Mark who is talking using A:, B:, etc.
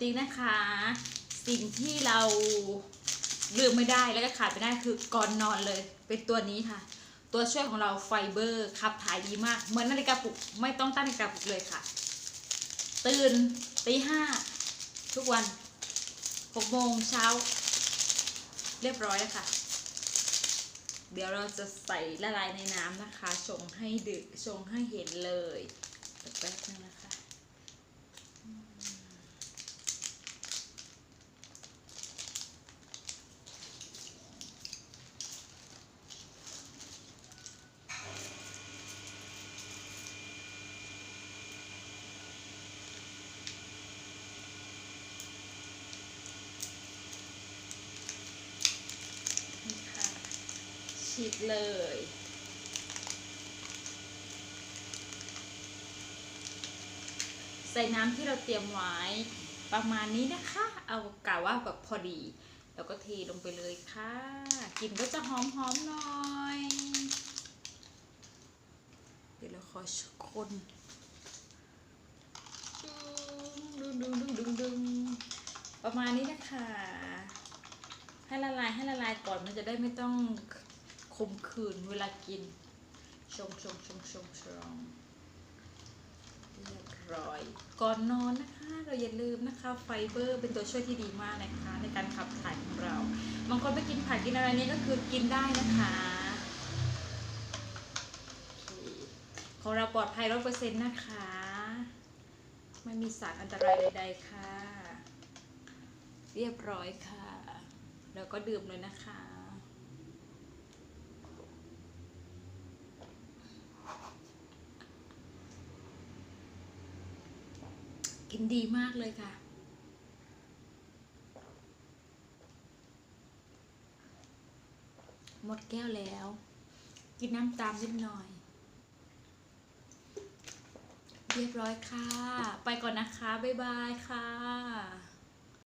A: ติ๊กนะคะ สิ่งที่เราลืมไม่ได้แล้วก็ขาดไม่ได้คือก่อนนอนเลย เป็นตัวนี้ค่ะ ตัวช่วยของเราไฟเบอร์ขับถ่ายดีมาก เหมือนนาฬิกาปลุกไม่ต้องตั้งนาฬิกาปลุกเลยค่ะ ตื่นตีห้าทุกวันหกโมงเช้า เรียบร้อยแล้วค่ะ เดี๋ยวเราจะใส่ละลายในน้ำนะคะ ชงให้ดึกชงให้เห็นเลยแป๊บนึงนะคะอืมนี่ค่ะ ฉีดเลย ใส่น้ำที่เราเตรียมไว้ประมาณนี้นะคะ เอากะว่าแบบพอดี แล้วก็เทลงไปเลยค่ะกลิ่นก็จะหอมหอมๆหน่อย เดี๋ยวเราขอคนดึงดึงดึงดึงดึงประมาณนี้นะคะ ให้ละลายให้ละลายก่อนมันจะได้ไม่ต้อง คมคืนเวลากิน ชงชงชงชงชงเรียบร้อย ก่อนนอนนะคะ เราอย่าลืมนะคะ ไฟเบอร์เป็นตัวช่วยที่ดีมากนะคะ ในการขับถ่ายของเรา บางคนไม่กินผักกินอะไรนี้ก็คือกินได้นะคะของเราปลอดภัยร้อยเปอร์เซ็นต์นะคะ ไม่มีสารอันตรายใดๆค่ะ เรียบร้อยค่ะ แล้วก็ดื่มเลยนะคะ กินดีมากเลยค่ะ หมดแก้วแล้ว กินน้ำตามนิดหน่อย เรียบร้อยค่ะ ไปก่อนนะคะ บ๊ายบายค่ะ